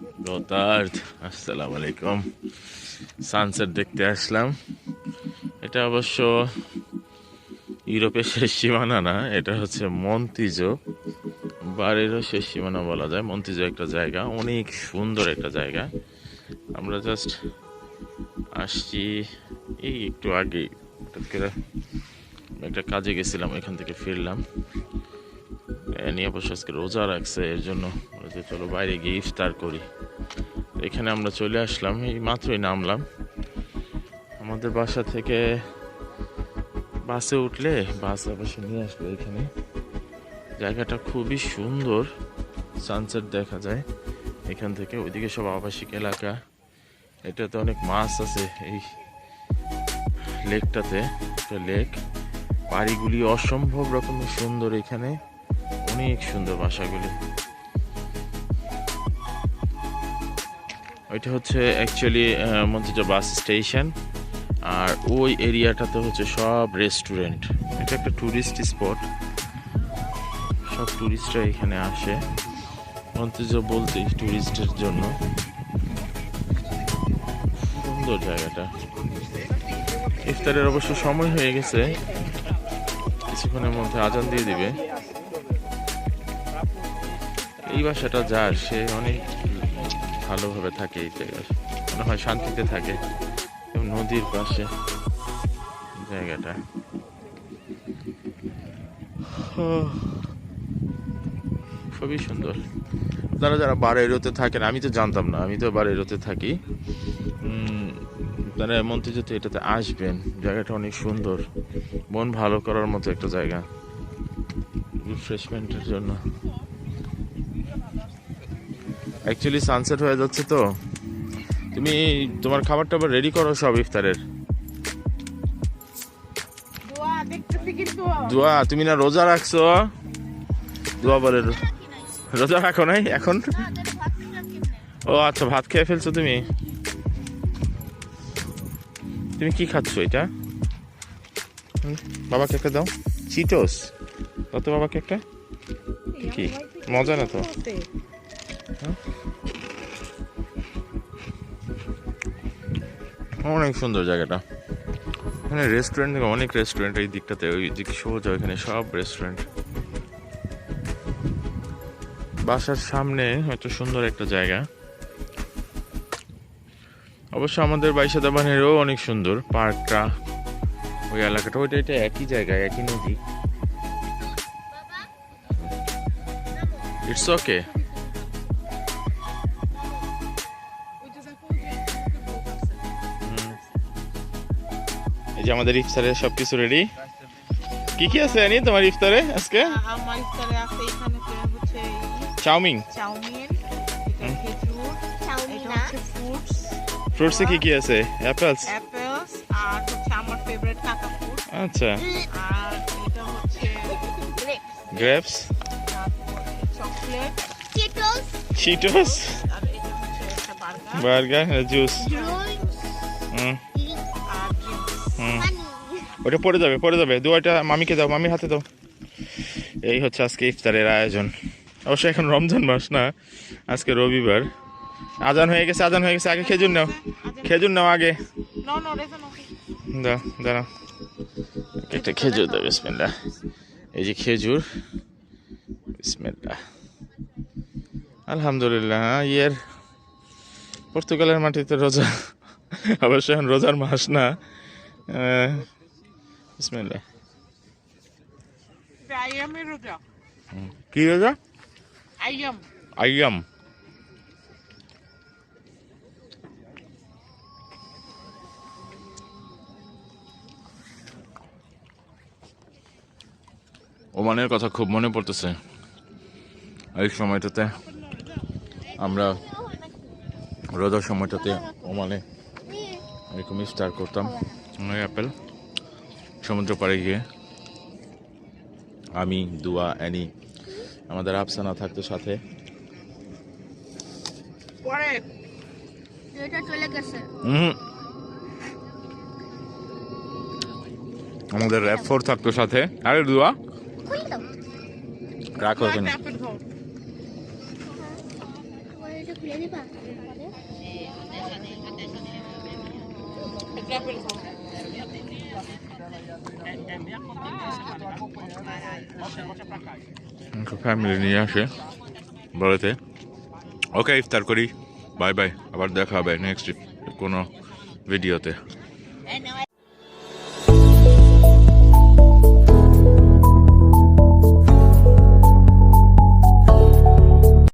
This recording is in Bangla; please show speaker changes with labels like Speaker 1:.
Speaker 1: রোতার্থ আসসালামু আলাইকুম। সানসেট দেখতে আসলাম। এটা অবশ্য ইউরোপের শেষ সীমানা না, এটা হচ্ছে মন্তিজো। বাড়িরও শেষ সীমানা বলা যায়। মন্তিজো একটা জায়গা, অনেক সুন্দর একটা জায়গা। আমরা জাস্ট আসছি এই একটু আগে। হঠাৎ করে একটা কাজে গেছিলাম, এখান থেকে ফিরলাম। নিয়ে অবশ্য আজকে রোজা রাখছে, এর জন্য যে চলো বাইরে গিয়ে ইফতার করি। এখানে আমরা চলে আসলাম, এই মাত্রই নামলাম। আমাদের বাসা থেকে বাসে উঠলে বাস অবশ্য নিয়ে আসবে এখানে। জায়গাটা খুবই সুন্দর সানসেট দেখা যায়। এখান থেকে ওইদিকে সব আবাসিক এলাকা। এটাতে অনেক মাছ আছে এই লেকটাতে, একটা লেক। বাড়িগুলি অসম্ভব রকমের সুন্দর এখানে। অনেক সুন্দর বাসাগুলি। ওইটা হচ্ছে অ্যাকচুয়ালি মন্ত্রিজা বাস স্টেশন। আর ওই এরিয়াটাতে হচ্ছে সব রেস্টুরেন্ট এটা একটা ট্যুরিস্ট স্পট সব টুরিস্টরা এখানে আসে। মন্ত্রিজ বলতে ট্যুরিস্টের জন্য। সুন্দর জায়গাটা। ইফতারের অবশ্য সময় হয়ে গেছে। কিছুক্ষণের মধ্যে আজান দিয়ে দিবে। এই বাসাটা যার, সে অনেক ভালোভাবে থাকে এই জায়গায়। মনে হয় শান্তিতে থাকে। নদীর পাশে জায়গাটা। খুবই সুন্দর। যারা যারা বারেরোতে থাকেন, আমি তো জানতাম না, আমি তো বারেরোতে থাকি। তারা মন্ত্রীতে এটাতে আসবেন। জায়গাটা অনেক সুন্দর। মন ভালো করার মতো একটা জায়গা। রিফ্রেশমেন্টের জন্য। অ্যাকচুয়ালি সানসেট হয়ে যাচ্ছে তো। তুমি তোমার খাবার টাবার রেডি করো সব ইফতারের।
Speaker 2: দোয়া
Speaker 1: তুমি না রোজা রাখছো? দোয়া বলে রোজা রাখো নাই এখন? ও আচ্ছা ভাত খেয়ে ফেলছো তুমি? তুমি কি খাচ্ছ এটা? বাবাকে একটা দাও। চিটোস কত বাবাকে একটা কি মজা না তো? অনেক সুন্দর জায়গাটা। এখানে রেস্টুরেন্ট অনেক রেস্টুরেন্ট এই দিকটাতে, ওই দিক সোজা ওইখানে সব রেস্টুরেন্ট বাসার সামনে হয়তো সুন্দর একটা জায়গা। অবশ্য আমাদের বাইশা দাবানেরও অনেক সুন্দর, পার্কটা। ওই এলাকাটা, ওইটা এটা একই জায়গায় একই নদী। ইটস ওকে এই যে আমাদের ইফতারে সবকিছু রেডি কি কি আছে আনি তোমার ইফতারে আজকে?
Speaker 2: আমার ইফতারে আছে এখানে তো হচ্ছে
Speaker 1: চাউমিন।
Speaker 2: চাউমিন ফ্রুটস
Speaker 1: ফ্রুটসে কি কি আছে? অ্যাপেলস
Speaker 2: অ্যাপেলস আর হচ্ছে আমার ফেভারিট কাকা ফ্রুট
Speaker 1: আচ্ছা।
Speaker 2: আর এটা হচ্ছে
Speaker 1: গ্রেপস
Speaker 2: চকলেট
Speaker 1: চিটোস
Speaker 2: আর এটা হচ্ছে একটা বার্গার
Speaker 1: বার্গার জুস ওটা পড়ে যাবে পড়ে যাবে। দুয়াটা মামিকে দাও মামির হাতে দাও। এই হচ্ছে আজকে ইফতারের আয়োজন। অবশ্য এখন রমজান মাস না আজকে রবিবার। আজান হয়ে গেছে আজান হয়ে গেছে। আগে খেজুর নাও। খেজুর নাও আগে. দাও দাঁড়াও। একটা খেজুর দাও বিসমিল্লা এই যে খেজুর বিসমিল্লা আলহামদুলিল্লাহ হ্যাঁ, ইয়ের পর্তুগালের মাটিতে রোজা। অবশ্য এখন রোজার মাস না। আহ, বিসমিল্লা
Speaker 2: I am a roja.
Speaker 1: কি রোজা?
Speaker 2: am.
Speaker 1: আইয়াম। ওমানের কথা খুব মনে পড়তেছে। এই সময়টাতে আমরা রোজার সময়টাতে ওমানে এরকম স্টার করতাম। ওই অ্যাপেল। সমুদ্র পাড়ে গিয়ে। আমি দুয়া অ্যানি আমাদের আফসানা থাকতো সাথে।
Speaker 2: পরে
Speaker 3: এটা চলে গেছে।
Speaker 1: হুম আমাদের র্যাপ ফোর থাকতো সাথে। আরে দুয়া। রাখো
Speaker 3: এটা খুলে দিবা
Speaker 1: ফ্যামিলি নিয়ে আসে বলেতে ওকে, ইফতার করি। বাই বাই, আবার দেখা হবে নেক্সট কোনো ভিডিওতে